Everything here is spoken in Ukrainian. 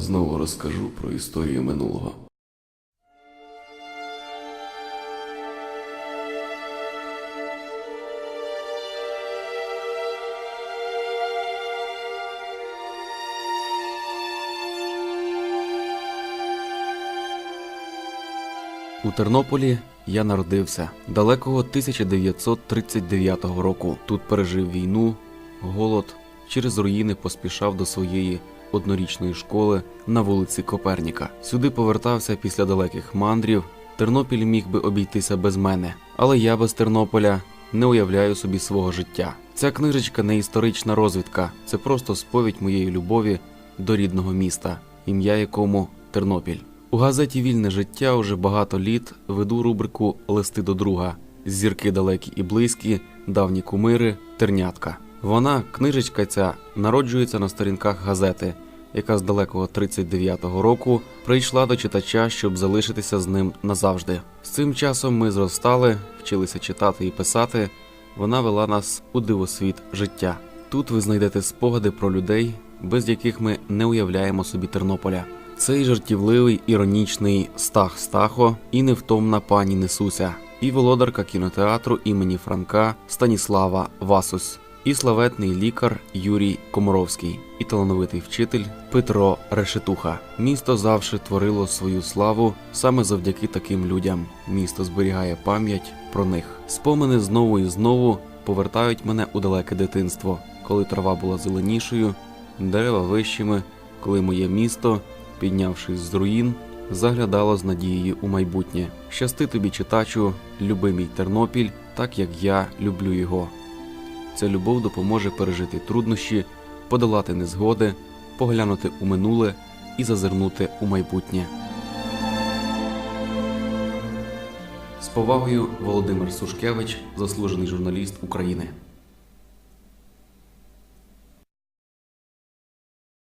знову розкажу про історію минулого. У Тернополі я народився далекого 1939 року. Тут пережив війну, голод, через руїни поспішав до своєї однорічної школи на вулиці Коперніка. Сюди повертався після далеких мандрів. Тернопіль міг би обійтися без мене, але я без Тернополя не уявляю собі свого життя. Ця книжечка не історична розвідка, це просто сповідь моєї любові до рідного міста, ім'я якому Тернопіль. У газеті Вільне життя уже багато літ веду рубрику Листи до друга. Зірки далекі і близькі, давні кумири, тернятка. Вона, книжечка ця, народжується на сторінках газети, яка з далекого 39-го року прийшла до читача, щоб залишитися з ним назавжди. З цим часом ми зростали, вчилися читати і писати. Вона вела нас у дивосвіт життя. Тут ви знайдете спогади про людей, без яких ми не уявляємо собі Тернополя. Цей жартівливий, іронічний Стах Стахо і невтомна пані Несуся, і володарка кінотеатру імені Франка Станіслава Васусь, і славетний лікар Юрій Комаровський, і талановитий вчитель Петро Решетуха. Місто завжди творило свою славу саме завдяки таким людям. Місто зберігає пам'ять про них. Спомини знову і знову повертають мене у далеке дитинство, коли трава була зеленішою, дерева вищими, коли моє місто піднявшись з руїн, заглядало з надією у майбутнє. Щасти тобі, читачу, люби мій Тернопіль, так як я люблю його. Ця любов допоможе пережити труднощі, подолати незгоди, поглянути у минуле і зазирнути у майбутнє. З повагою Володимир Сушкевич, заслужений журналіст України.